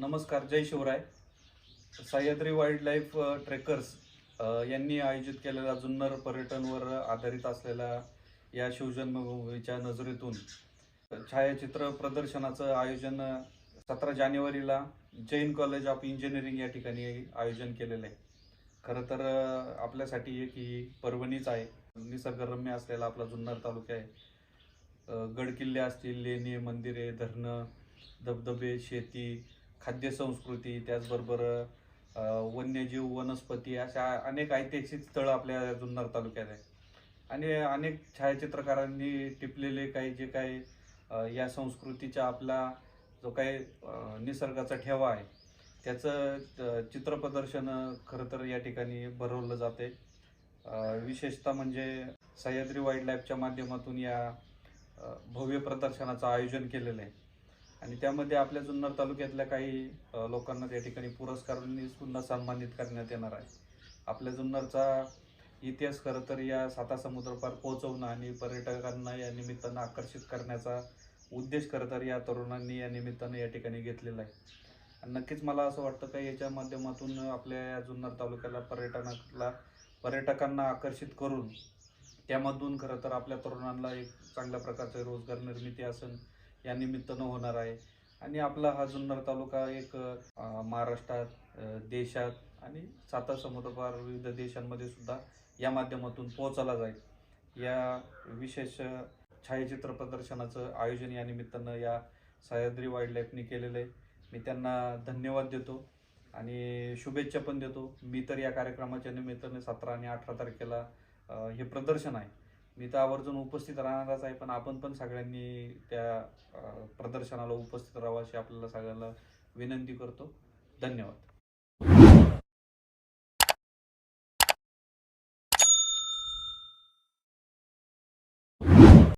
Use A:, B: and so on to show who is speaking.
A: नमस्कार जय Shivray. Sahyadri wild life trekkers यांनी आयोजित केलेल्या जुन्नर पर्यटनवर आधारित असलेल्या या शिवजन्मभूमीच्या नजरेतून छायाचित्र प्रदर्शनाचं आयोजन सतरा जानेवारीला जैन कॉलेज ऑफ इंजिनिअरिंग या ठिकाणी आयोजन केलेलं आहे. खरं तर आपल्यासाठी एक ही पर्वणीच आहे. निसर्गरम्य असलेला आपला जुन्नर तालुका आहे. गडकिल्ले असतील लेणी मंदिरे धरणं धबधबे शेती खाद्यसंस्कृती त्याचबरोबर वन्यजीव वनस्पती अशा अनेक ऐतिहासिक स्थळं आपल्या जुन्नर तालुक्यात आहे आणि अनेक छायाचित्रकारांनी टिपलेले काही जे काही या संस्कृतीचा आपला जो काही निसर्गाचा ठेवा आहे त्याचं चित्र चित्रप्रदर्शन खरं तर या ठिकाणी भरवलं जाते. विशेषतः म्हणजे सह्याद्री वाईल्ड लाईफच्या माध्यमातून या भव्य प्रदर्शनाचं आयोजन केलेलं आहे. आणि त्यामध्ये आपल्या जुन्नर तालुक्यातल्या काही लोकांना त्या ठिकाणी पुरस्कारांनी सुद्धा सन्मानित करण्यात येणार आहे. आपल्या जुन्नरचा इतिहास खरं तर या साता समुद्रपार पोहोचवणं आणि पर्यटकांना या निमित्तानं आकर्षित करण्याचा उद्देश खरं तर या तरुणांनी या निमित्तानं या ठिकाणी घेतलेला आहे. आणि नक्कीच मला असं वाटतं का याच्या माध्यमातून आपल्या या जुन्नर तालुक्याला पर्यटनाला पर्यटकांना आकर्षित करून त्यामधून खरं तर आपल्या तरुणांना एक चांगल्या प्रकारचे रोजगार निर्मिती असेल या निमित्तानं होणार आहे. आणि आपला हा जुन्नर तालुका एक महाराष्ट्रात देशात आणि साता समुद्रपार विविध देशांमध्ये सुद्धा या माध्यमातून पोहोचला जाईल. या विशेष छायाचित्र प्रदर्शनाचं आयोजन या निमित्तानं या सह्याद्री वाईल्ड लाईफनी केलेलं आहे. मी त्यांना धन्यवाद देतो आणि शुभेच्छा पण देतो. मी तर या कार्यक्रमाच्या निमित्ताने सतरा आणि अठरा तारखेला हे प्रदर्शन आहे. मी तर आवर्जून उपस्थित राहणारच आहे पण आपण पण सगळ्यांनी त्या प्रदर्शनाला उपस्थित राहावं अशी आपल्याला सगळ्यांना विनंती करतो. धन्यवाद.